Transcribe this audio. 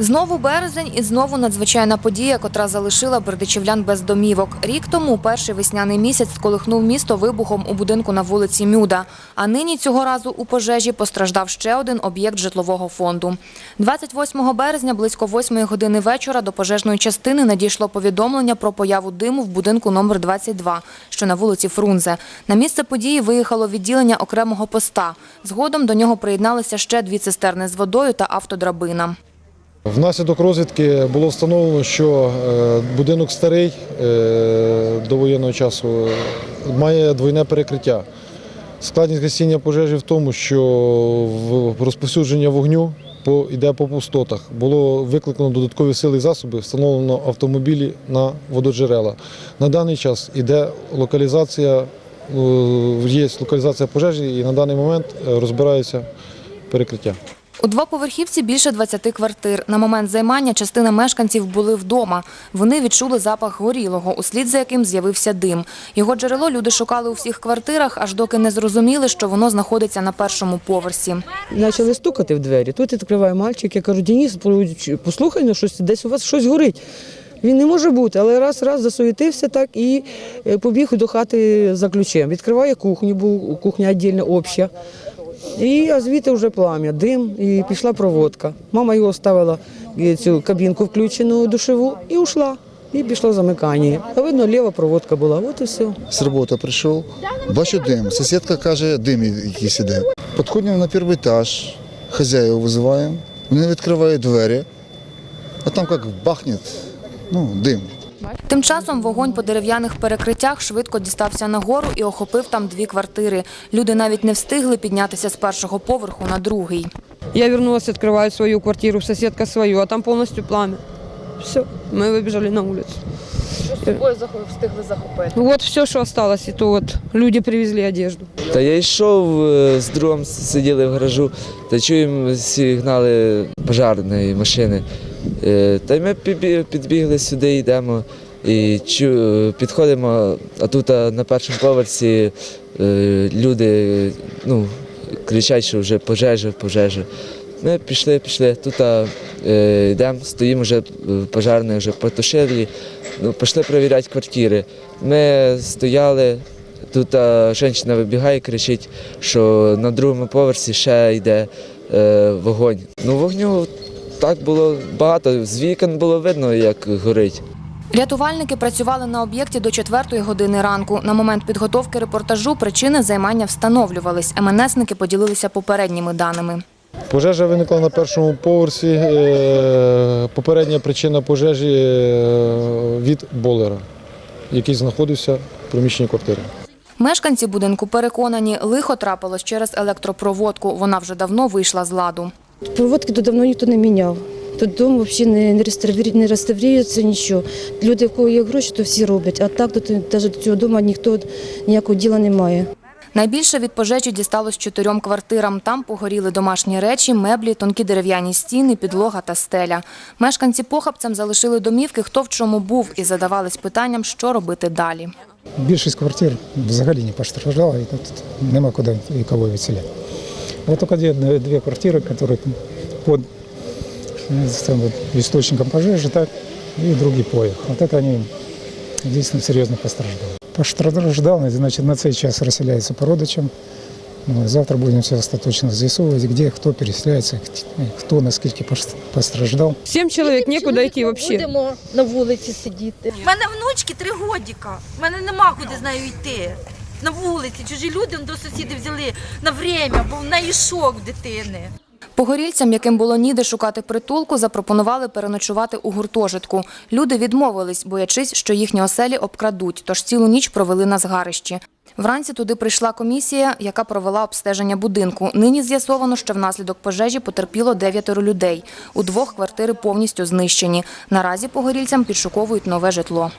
Знову березень і знову надзвичайна подія, котра залишила бердичівлян без домівок. Рік тому перший весняний місяць сколихнув місто вибухом у будинку на вулиці Мюда. А нині цього разу у пожежі постраждав ще один об'єкт житлового фонду. 28 березня близько 8 години вечора до пожежної частини надійшло повідомлення про появу диму в будинку номер 22, що на вулиці Фрунзе. На місце події виїхало відділення окремого поста. Згодом до нього приєдналися ще дві цистерни з водою та автодрабина. Внаслідок розвідки було встановлено, що е, будинок старий е, до воєнного часу має двойне перекриття. Складність гасіння пожежі в тому, що розповсюдження вогню йде по пустотах. Було викликано додаткові сили і засоби, встановлено автомобілі на вододжерела. На даний час іде локалізація, е, є локалізація пожежі і на даний момент розбирається перекриття. У двоповерхівці більше 20 квартир. На момент займання частина мешканців були вдома. Вони відчули запах горілого, услід за яким з'явився дим. Його джерело люди шукали у всіх квартирах, аж доки не зрозуміли, що воно знаходиться на першому поверсі. Почали стукати в двері. Тут відкриває мальчик, я кажу, Денис, послухай, ну, щось, десь у вас щось горить. Він не може бути, але раз раз засуетився так і е, побіг до хати за ключем. Відкриває кухню, бо кухня віддільно обща. І а звідти вже плам'я, дим, і пішла проводка. Мама його ставила е, цю кабінку включену душеву і ушла. І пішло замикання. А видно, ліва проводка була. От і все. З роботи прийшов, бачу дим. Сусідка каже, дим якийсь іде. Підходимо на перший етаж, хазяїв визиваємо, вони відкривають двері, а там як бахне, ну, дим. Тим часом вогонь по дерев'яних перекриттях швидко дістався нагору і охопив там дві квартири. Люди навіть не встигли піднятися з першого поверху на другий. Я вернулась, открываю свою квартиру, соседка свою, а там полностью пламя. Все, мы выбежали на улицу. Що з собою встигли захопити? Вот все, что осталось, и то вот люди привезли одежду. Та я йшов е, з другом, сиділи в гаражу, та чуємо сигнали пожарної машини. Е, Та й ми підбігли сюди, йдемо і підходимо, а тут на першому поверсі е, люди ну, кричать, що вже пожежа, пожежа. Ми пішли, пішли. Тут е, йдемо, стоїмо вже е, пожарні, вже потушили. Ну, пішли перевіряти квартири. Ми стояли, Тут а, жінка вибігає, кричить, що на другому поверсі ще йде е, вогонь. Ну, вогню так було багато. З вікон було видно, як горить. Рятувальники працювали на об'єкті до 4 години ранку. На момент підготовки репортажу причини займання встановлювались. МНСники поділилися попередніми даними. Пожежа виникла на першому поверсі. Е, Попередня причина пожежі е, від болера, який знаходився в приміщенні квартири. Мешканці будинку переконані, лихо трапилось через електропроводку. Вона вже давно вийшла з ладу. Проводки тут давно ніхто не міняв. Тут дом взагалі не, не, реставрі- не реставрується нічого. Люди, в кого є гроші, то всі роблять. А так тут навіть до цього дому ніхто ніякого діла не має. Найбільше від пожежі дісталось чотирьом квартирам. Там погоріли домашні речі, меблі, тонкі дерев'яні стіни, підлога та стеля. Мешканці похабцям залишили домівки, хто в чому був, і задавались питанням, що робити далі. Більшість квартир взагалі не постраждала, і тут нема куди і кого відселяти. Вот только две, две квартиры, которые под э, там, вот, источником пожежи, так, и другий поїх. Вот это они дійсно серйозно постраждали. Постраждали, значить, на цей час розселяються по родичам. Ну, завтра будемо все остаточно з'ясовувати, де хто переселяється, хто наскільки пос- постраждав. Семь человек, некуда идти вообще. Будемо на вулиці сидіти. У мене внучки три годіка. У мене нема куди з нею йти. На вулиці чужі люди до сусідів взяли на время, бо в неї шок дитини. Погорільцям, яким було ніде шукати притулку, запропонували переночувати у гуртожитку. Люди відмовились, боячись, що їхні оселі обкрадуть, тож цілу ніч провели на згарищі. Вранці туди прийшла комісія, яка провела обстеження будинку. Нині з'ясовано, що внаслідок пожежі потерпіло дев'ятеро людей. У двох квартири повністю знищені. Наразі погорільцям підшуковують нове житло.